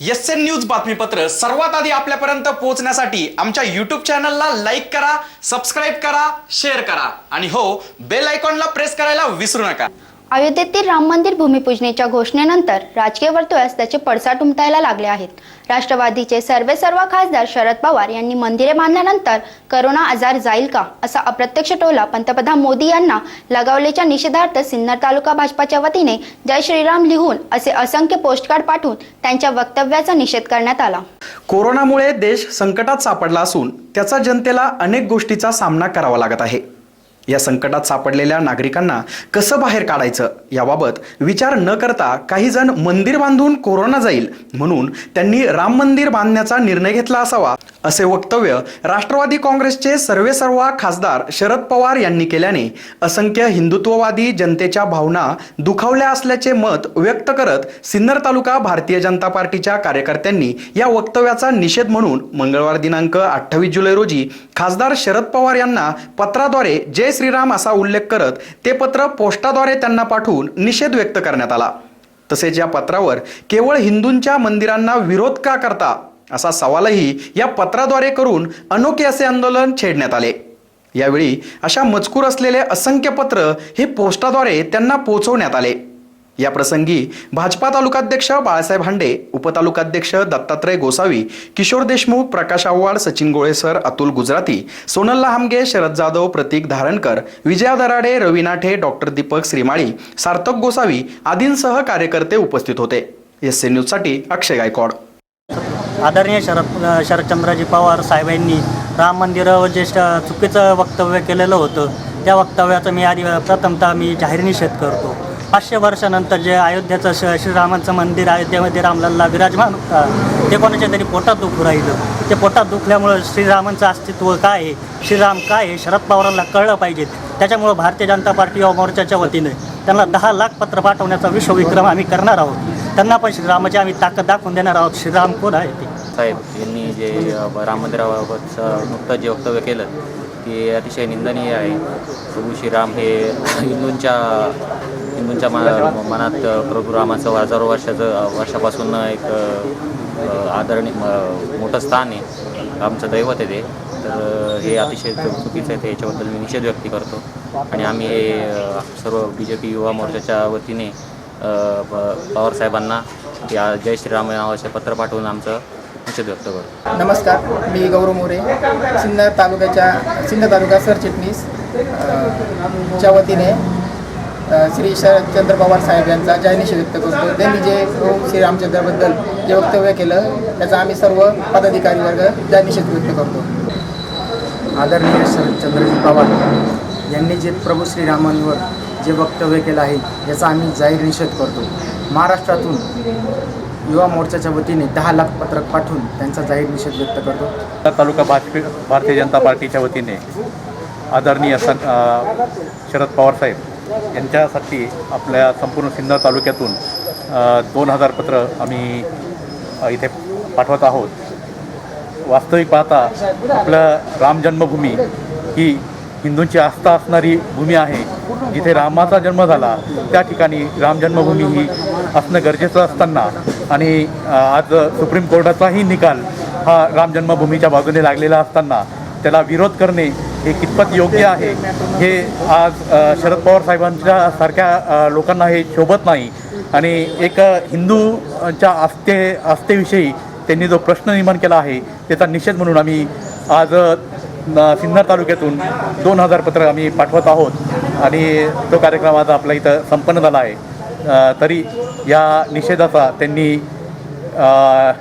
S N news बातमीपत्र सर्वात आधी आपल्यापर्यंत पोहोचण्यासाठी आमच्या युट्यूब चॅनलला लाईक करा सबस्क्राईब करा शेअर करा. आणि हो बेल आयकॉनला प्रेस करायला विसरू नका. अयोध्येतील राम मंदिर भूमिपूजनेच्या घोषणेनंतर राजकीय वर्तुळास त्याचे पडसाद उमटायला लागले आहेत. राष्ट्रवादीचे सर्वे सर्व खासदार शरद पवार यांनी मंदिरे बांधल्यानंतर करोना आजार जाईल का असा अप्रत्यक्ष टोला पंतप्रधान मोदी यांना लगावल्याच्या निषेधार्थ सिन्नर तालुका भाजपाच्या वतीने जय श्रीराम लिहून असे असंख्य पोस्टकार्ड पाठवून त्यांच्या वक्तव्याचा निषेध करण्यात आला. कोरोनामुळे देश संकटात सापडला असून त्याचा जनतेला अनेक गोष्टीचा सामना करावा लागत आहे. या संकटात सापडलेल्या नागरिकांना कसं बाहेर काढायचं याबाबत विचार न करता काही जण मंदिर बांधून कोरोना जाईल म्हणून त्यांनी राम मंदिर बांधण्याचा निर्णय घेतला असावा असे वक्तव्य राष्ट्रवादी काँग्रेसचे सर्वेसर्वा खासदार शरद पवार यांनी केल्याने असंख्य हिंदुत्ववादी जनतेच्या भावना दुखावल्या असल्याचे मत व्यक्त करत सिन्नर तालुका भारतीय जनता पार्टीच्या कार्यकर्त्यांनी या वक्तव्याचा निषेध म्हणून मंगळवार दिनांक अठ्ठावीस जुलै रोजी खासदार शरद पवार यांना पत्राद्वारे जय श्रीराम असा उल्लेख करत ते पत्र पोस्टाद्वारे त्यांना पाठवून निषेध व्यक्त करण्यात आला. तसेच या पत्रावर केवळ हिंदूंच्या मंदिरांना विरोध का करता असा सवालही या पत्राद्वारे करून अनोखे असे आंदोलन छेडण्यात आले. यावेळी अशा मजकूर असलेले असंख्य पत्र हे पोस्टाद्वारे त्यांना पोहोचवण्यात आले. या प्रसंगी भाजपा तालुकाध्यक्ष बाळासाहेब हांडे उपतालुकाध्यक्ष दत्तात्रय गोसावी किशोर देशमुख प्रकाश आव्हाड सचिन गोळेसर अतुल गुजराती सोनल लहामगे शरद जाधव प्रतीक धारणकर विजया दराडे रवी नाठे डॉक्टर दीपक श्रीमाळी सार्थक गोसावी आदींसह कार्यकर्ते उपस्थित होते. एस सी न्यूजसाठी अक्षय गायकवाड. आदरणीय शरद शरदचंद्रजी पवार साहेबांनी राम मंदिरावर जे चुकीचं वक्तव्य केलेलं होतं त्या वक्तव्याचं मी आधी प्रथमतः मी जाहीर निषेध करतो. पाचशे वर्षानंतर जे अयोध्याचं श श्रीरामांचं मंदिर अयोध्येमध्ये रामलल्ला विराजमान होता ते कोणाच्या तरी पोटात दुखू राहिलं. ते पोटात दुखल्यामुळं श्रीरामांचं अस्तित्व काय आहे? श्रीराम काय आहे? शरद पवारांना कळलं पाहिजे. त्याच्यामुळं भारतीय जनता पार्टी व मोर्चाच्या वतीने त्यांना दहा लाख पत्र पाठवण्याचा विश्वविक्रम आम्ही करणार आहोत. त्यांना पण श्रीरामाची आम्ही ताकद दाखवून देणार आहोत. श्रीराम कोण आहे ते? साहेब यांनी जे राम मंदिराबाबतचं नुकतं जे वक्तव्य केलं ते अतिशय निंदनीय आहे. प्रभू श्रीराम हे हिंदूंच्या हिंदूंच्या मनात प्रभू रामाचं हजारो वर्षाचं वर्षापासून एक आदरणीय म- मोठं स्थान आहे. आमचं दैवत आहे ते. तर हे अतिशय चुकीचं आहे ते याच्याबद्दल मी निषेध व्यक्त करतो. आणि आम्ही हे सर्व बी जे पी युवा मोर्चाच्या वतीने पवारसाहेबांना या जय श्रीराम नावाचे पत्र पाठवून आमचं निषेध व्यक्त करतो. नमस्कार मी गौरव मोरे सिन्नर तालुक्याच्या सिन्नर तालुका सरचिटणीस च्या वतीने श्री शरदचंद्र पवार साहेब यांचा जय निषेध व्यक्त करतो त्यांनी जे ओम श्रीरामचंद्राबद्दल जे वक्तव्य केलं त्याचा आम्ही सर्व पदाधिकारी वर्ग जय निषेध व्यक्त करतो आदरणीय शरदचंद्रजी पवार यांनी जे प्रभू श्रीरामांवर जे वक्तव्य केलं आहे याचा आम्ही जाहीर निषेध करतो. महाराष्ट्रातून युवा मोर्चाच्या वतीने दहा लाख पत्रक पाठवून त्यांचा जाहीर निषेध व्यक्त करतो. तालुका भाजपे भारतीय जनता पार्टीच्या वतीने आदरणीय अ, शरद पवारसाहेब यांच्यासाठी आपल्या संपूर्ण सिन्नर तालुक्यातून दोन हजार पत्र आम्ही इथे पाठवत आहोत. वास्तविक पाहता आपलं राम जन्मभूमी ही हिंदूंची आस्था असणारी भूमी आहे. जिथे रामाचा जन्म झाला त्या ठिकाणी राम जन्मभूमी ही असणं गरजेचं असताना आणि आज सुप्रीम कोर्टाचाही निकाल हा राम जन्मभूमीच्या बाजूने लागलेला असताना त्याला विरोध करणे हे कितपत योग्य आहे हे आज शरद पवार साहेबांच्या सारख्या लोकांना हे शोभत नाही. आणि एक हिंदूच्या आस्थे आस्थेविषयी त्यांनी जो प्रश्न निर्माण केला आहे त्याचा निषेध म्हणून आम्ही आज सिन्नर तालुक्यातून दोन हजार पत्र आम्ही पाठवत आहोत. आणि तो कार्यक्रम आज आपला इथं संपन्न झाला आहे. तरी या निषेधाचा त्यांनी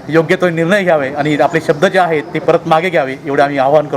योग्य तो निर्णय घ्यावे आणि आपले शब्द जे आहेत ते परत मागे घ्यावे एवढे आम्ही आवाहन करतो.